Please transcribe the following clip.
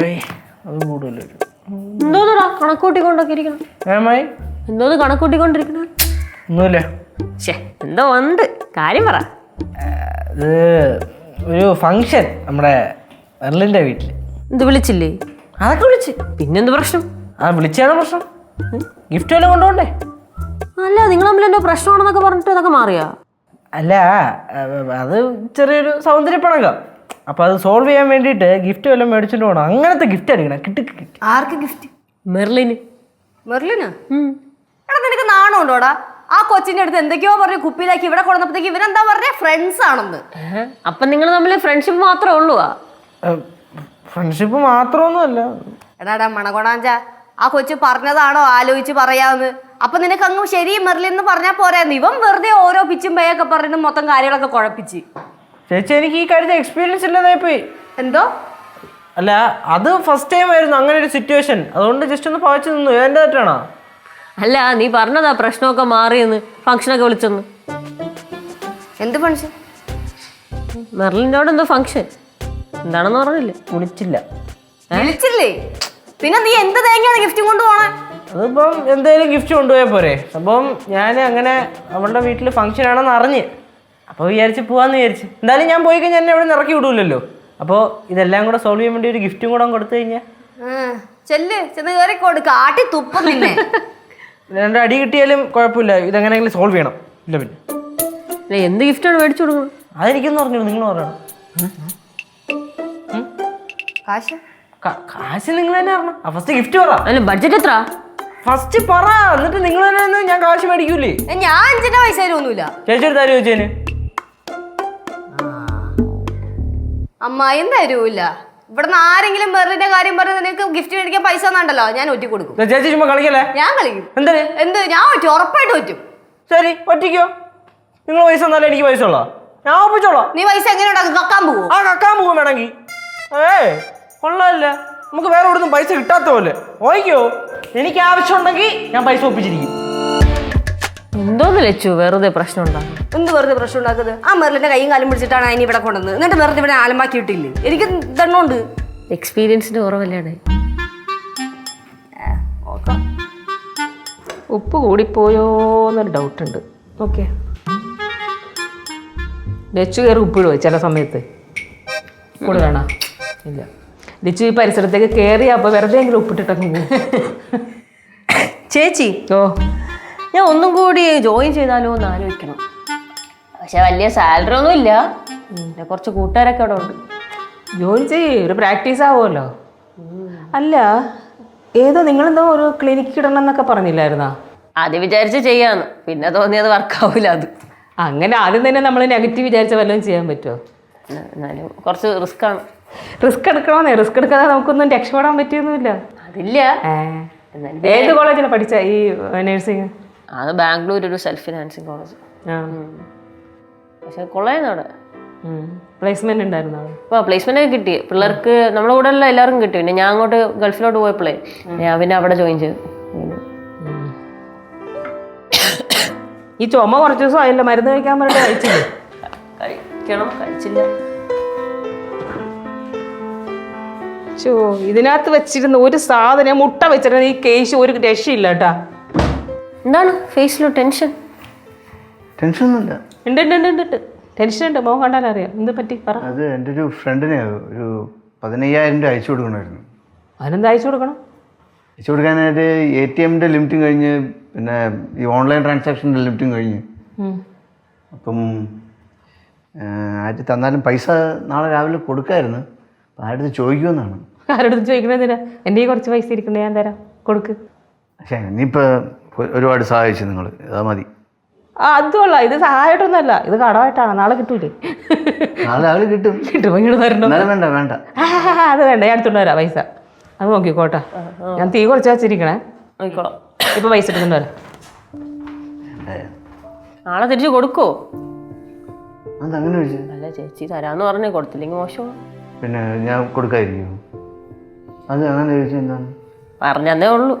ഏയ് അത് കൂടുതൽ എന്തോന്നടാ കണക്കൂട്ടിക്കൊണ്ടൊക്കെ ഇരിക്കണം ഏമായി? എന്തോന്ന് കണക്കൂട്ടിക്കൊണ്ടിരിക്കണ? ഒന്നുമില്ല. ഷേ എന്തോ ഉണ്ട് കാര്യം പറ. ഇത് ഒരു ഫങ്ഷൻ നമ്മുടെ എർലിന്റെ വീട്ടിൽ ഇത് വിളിച്ചില്ലേ? അതൊക്കെ വിളിച്ച്. പിന്നെന്ത് പ്രശ്നം? ആ വിളിച്ചാണ് പ്രശ്നം? ഗിഫ്റ്റ് വല്ലതും കൊണ്ടുപോണ്ടേ അല്ല നിങ്ങൾ തമ്മിൽ എന്തോ പ്രശ്നമാണെന്നൊക്കെ പറഞ്ഞിട്ട് അതൊക്കെ മാറിയാ? അല്ല അത് ചെറിയൊരു സൗന്ദര്യപ്പണക്കം അപ്പോൾ അത് സോൾവ് ചെയ്യാൻ വേണ്ടിയിട്ട് ഗിഫ്റ്റ് വല്ലതും മേടിച്ചിട്ട് പോകണം അങ്ങനത്തെ ഗിഫ്റ്റ് അടിക്കണം കിട്ടി ആർക്ക് ഗിഫ്റ്റ് മെർലിന്. മെർലിന്? എടാ നിനക്ക് നാണം ഉണ്ടോടാ ആ കൊച്ചിന്റെ അടുത്ത് എന്തൊക്കെയോ പറഞ്ഞു കുപ്പിയിലാക്കി ഇവിടെ കൊണ്ടുവന്നപ്പോഴത്തേക്ക് ഇവരെന്താ പറഞ്ഞ? ഫ്രണ്ട്സ് ആണെന്ന്. അപ്പൊ നിങ്ങൾ തമ്മിൽ ഫ്രണ്ട്ഷിപ്പ് മാത്രമേ ഉള്ളൂ ഫ്രണ്ട്ഷിപ്പ് മാത്രമൊന്നുമല്ല. എടാടാ മണകൊണാഞ്ച ആ കൊച്ചു പറഞ്ഞതാണോ? ആലോചിച്ച് പറയാമെന്ന് അപ്പൊ നിനക്ക് അങ്ങ് ശരി മെർലിൻ എന്ന് പറഞ്ഞാൽ പോരായിരുന്നു ഇവൻ വെറുതെ ഓരോ പിച്ചും പേയൊക്കെ പറഞ്ഞു മൊത്തം കാര്യങ്ങളൊക്കെ കുഴപ്പിച്ച്. ചേച്ചി എനിക്ക് ഈ കാര്യത്തിൽ എക്സ്പീരിയൻസ് ഇല്ലാതായി പോയി എന്തോ? അല്ല അത് ഫസ്റ്റ് ടൈം ആയിരുന്നു. അങ്ങനെ ഒരു സിറ്റുവേഷൻ അതുകൊണ്ട് ജസ്റ്റ് ഒന്ന് പവച്ചു നിന്നു. എന്റെ തെറ്റാണോ? അല്ല നീ പറഞ്ഞതാ പ്രശ്നമൊക്കെ മാറിയെന്ന്. ഫംഗ്ഷനൊക്കെ വിളിച്ചെന്ന്. എന്ത് ഫംഗ്ഷൻ മെറലിന്റെ അവിടെ എന്തോ ഫംഗ്ഷൻ എന്താണെന്ന് പറഞ്ഞില്ലേ? വിളിച്ചില്ല. വിളിച്ചില്ലേ? പിന്നെ നീ എന്ത് തേങ്ങയാണ് ഗിഫ്റ്റ് കൊണ്ടുപോണേ അതിപ്പം എന്തെങ്കിലും ഗിഫ്റ്റ് കൊണ്ടുപോയാൽ പോരെ. അപ്പം ഞാൻ അങ്ങനെ അവളുടെ വീട്ടിൽ ഫംഗ്ഷൻ ആണെന്ന് അറിഞ്ഞ്. അപ്പോൾ വിചാരിച്ച് പോവാന്ന് വിചാരിച്ച്. എന്തായാലും ഞാൻ പോയി കഴിഞ്ഞാൽ എന്നെ ഇവിടെ നിന്ന് ഇറക്കി വിടൂലല്ലോ. അപ്പോൾ ഇതെല്ലാം കൂടെ സോൾവ് ചെയ്യാൻ വേണ്ടി ഒരു ഗിഫ്റ്റും കൂടെ കൊടുത്തു കഴിഞ്ഞാൽ ചെല്ല് ചെന്ന് കയറി കൊടുക്ക ആട്ടി തുപ്പ നിന്നെ. രണ്ട് അടി കിട്ടിയാലും കുഴപ്പമില്ല. ഇതെങ്ങനെയെങ്കിലും സോൾവ് ചെയ്യണം. ഇല്ല പിന്നെ. അല്ല എന്ത് ഗിഫ്റ്റാണ് മേടിച്ചു കൊടുക്കുന്നത്? അതെനിക്കൊന്നും പറഞ്ഞു നിങ്ങൾ പറയണം കാശ്? ക- കാശ് നിങ്ങൾ തന്നെ പറഞ്ഞു ഫസ്റ്റ് ഗിഫ്റ്റ് പറ. അല്ല ബഡ്ജറ്റ് എത്ര? ഫസ്റ്റ് പറ. എന്നിട്ട് നിങ്ങൾ തന്നെ ഞാൻ കാശ് മേടിക്കൂലേ ഞാൻ അഞ്ചിന്റെ പൈസ തരുമൊന്നുമില്ല ചേച്ചി ഒരു തരും ചോദിച്ചേന് അമ്മായും തരൂല ഇവിടുന്ന് ആരെങ്കിലും ബെറിന്റെ കാര്യം പറഞ്ഞ് നിനക്ക് ഗിഫ്റ്റ് മേടിക്കാൻ പൈസ ഒന്നുണ്ടല്ലോ ഞാൻ ഒറ്റ കൊടുക്കും. ചേച്ചി ചുമ്മാ കളിക്കല്ലേ? ഞാൻ കളിക്കും. എന്ത്? എന്ത്? ഞാൻ ഒറ്റ ഉറപ്പായിട്ട് പറ്റും ശരി ഒറ്റയ്ക്കോ? നിങ്ങൾ പൈസ തന്നാലേ എനിക്ക് പൈസ ഉള്ളോ? ഞാൻ ഒപ്പിച്ചോളാം. നീ പൈസ എങ്ങനെ ഉണ്ടാക്കും? കക്കാൻ പോകും ആ കക്കാൻ പോകും വേണമെങ്കിൽ. ഏ കൊള്ളാമല്ല നമുക്ക് വേറെ എവിടുന്നും പൈസ കിട്ടാത്ത പോലെ. ഓയ്ക്കോ എനിക്ക് ആവശ്യമുണ്ടെങ്കിൽ ഞാൻ പൈസ ഒപ്പിച്ചിരിക്കും. എന്തോന്ന് ലച്ചു? വെറുതെ പ്രശ്നം ഉണ്ടാകും എന്ത് വെറുതെ പ്രശ്നം ഉണ്ടാക്കുന്നത് ആ മെറിലിന്റെ കൈയും കാലും പിടിച്ചിട്ടാണ് അതിന് ഇവിടെ കൊണ്ടുവന്നത്. എന്നിട്ട് വെറുതെ ഇവിടെ ആലമാക്കി ഇട്ടില്ലേ? എനിക്ക് ദണ്ണുണ്ട് എക്സ്പീരിയൻസിന്റെ കുറവല്ലേ ഉപ്പ് കൂടിപ്പോയോ എന്നൊരു ഡൗട്ട് ഉണ്ട്. ഓക്കെ. ലച്ചു കയറി ഉപ്പിടുവോ ചില സമയത്ത്? കൂടുതലാണോ ഇല്ല. ലച്ചു ഈ പരിസരത്തേക്ക് കയറി അപ്പോൾ വെറുതെ എങ്കിലും ഉപ്പിട്ടിട്ടൊക്കെ പോകും. ചേച്ചി ഓ. ഞാൻ ഒന്നും കൂടി ജോയിൻ ചെയ്താലോ എന്ന് ആലോചിക്കണം. പക്ഷെ വലിയ സാലറി ഒന്നും ഇല്ല. പിന്നെ കുറച്ച് കൂട്ടുകാരൊക്കെ അവിടെ ഉണ്ട്. ജോയിൻ ചെയ്യ് ഒരു പ്രാക്ടീസ് ആവുമല്ലോ. അല്ല ഏതോ നിങ്ങളെന്തോ ഒരു ക്ലിനിക്ക് ഇടണം എന്നൊക്കെ പറഞ്ഞില്ലായിരുന്നാ? അത് വിചാരിച്ച് ചെയ്യാന്ന്. പിന്നെ തോന്നിയത് വർക്കാവൂല അത്. അങ്ങനെ ആദ്യം തന്നെ നമ്മൾ നെഗറ്റീവ് വിചാരിച്ച വല്ലതും ചെയ്യാൻ പറ്റുമോ? എന്നാ- എന്നാലും കുറച്ച് റിസ്ക് ആണ്. റിസ്ക് എടുക്കണമെന്നേ റിസ്ക് എടുക്കാതെ നമുക്കൊന്നും രക്ഷപ്പെടാൻ പറ്റിയൊന്നുമില്ല. അതില്ല. ഏ. എന്നാലും ഏത് കോളേജിലാണ് പഠിച്ച ഈ നഴ്സിംഗ് അത് ബാംഗ്ലൂർ ഒരു സെൽഫ് ഫിനാൻസിങ് കോളേജ് പക്ഷെ കൊള്ളായിരുന്നു അവിടെ. പ്ലേസ്മെന്റ് ഉണ്ടായിരുന്നു അവിടെ? ഇപ്പോൾ പ്ലേസ്മെന്റ് ഒക്കെ കിട്ടി. പിള്ളേർക്ക് നമ്മുടെ കൂടെ ഉള്ള എല്ലാവർക്കും കിട്ടി. പിന്നെ ഞാൻ അങ്ങോട്ട് ഗൾഫിലോട്ട് പോയപ്പോഴേ ഞാൻ പിന്നെ അവിടെ ജോയിൻ ചെയ്തു. ഈ ചുമ കുറച്ച് ദിവസം ആയില്ല? മരുന്ന് കഴിക്കാൻ പറഞ്ഞിട്ട് കഴിച്ചില്ല? കഴിക്കണം കഴിച്ചില്ല. ചോ ഇതിനകത്ത് വെച്ചിരുന്ന ഒരു സാധനം മുട്ട വെച്ചിരുന്ന ഈ കേശ് ഒരു രക്ഷയില്ല കേട്ടാ. എന്താണ്? ഫേസിലോ ടെൻഷൻ ടെൻഷൻ ഒന്നുമില്ല. ഉണ്ട് ഉണ്ട് ഉണ്ട് ഉണ്ട് ടെൻഷൻ ഉണ്ട്. മോൻ കണ്ടാൽ അറിയാം. എന്ത് പറ്റി? പറ. അത് എന്റെ ഒരു ഫ്രണ്ടിന് ഒരു പതിനയ്യായിരം രൂപ അയച്ചു കൊടുക്കണമായിരുന്നു. അതിനെന്താ അയച്ചു കൊടുക്കണം? അയച്ചു കൊടുക്കാനായിട്ട് എ ടി എമ്മിന്റെ ലിമിറ്റും കഴിഞ്ഞ് പിന്നെ ഈ ഓൺലൈൻ ട്രാൻസാക്ഷന്റെ ലിമിറ്റും കഴിഞ്ഞ്. അപ്പം ആര് തന്നാലും പൈസ നാളെ രാവിലെ കൊടുക്കായിരുന്നു. ആരുടെ ചോദിക്കുമെന്നാണ്. ആരോടും ചോദിക്കണെന്തിനാ എന്റെ കുറച്ച് പൈസ ഇരിക്കുന്നത് ഞാൻ തരാം. കൊടുക്ക്. പക്ഷേ ഇനിയിപ്പോൾ ഒരുപാട് സഹായിച്ചു നിങ്ങൾ അതാ മതി. അതുമല്ല ഇത് സഹായിട്ടൊന്നുമല്ല ഇത് കടമായിട്ടാണ്. നാളെ കിട്ടൂലേ? നാളെ രാവിലെ കിട്ടും. കിട്ടും ഇങ്ങോട്ട് വേണ്ട വേണ്ട. അത് വേണ്ട. ഞാൻ എടുത്തോണ്ട് വരാം പൈസ. അത് നോക്കിക്കോട്ടെ. ഞാൻ തീ കുറച്ച് വെച്ചിരിക്കണേ. നോക്കിക്കോളാം. ഇപ്പൊ പൈസ എടുത്തോണ്ട് വരാം. നാളെ തിരിച്ചു കൊടുക്കോ അതങ്ങനെ അല്ല ചേച്ചി തരാന്ന് പറഞ്ഞേ. കൊടുത്തില്ലെങ്കിൽ മോശം. പിന്നെ ഞാൻ കൊടുക്കാതിരിക്കും അത് അങ്ങനെ ചോദിച്ചു എന്താണ്? പറഞ്ഞതേ ഉള്ളൂ.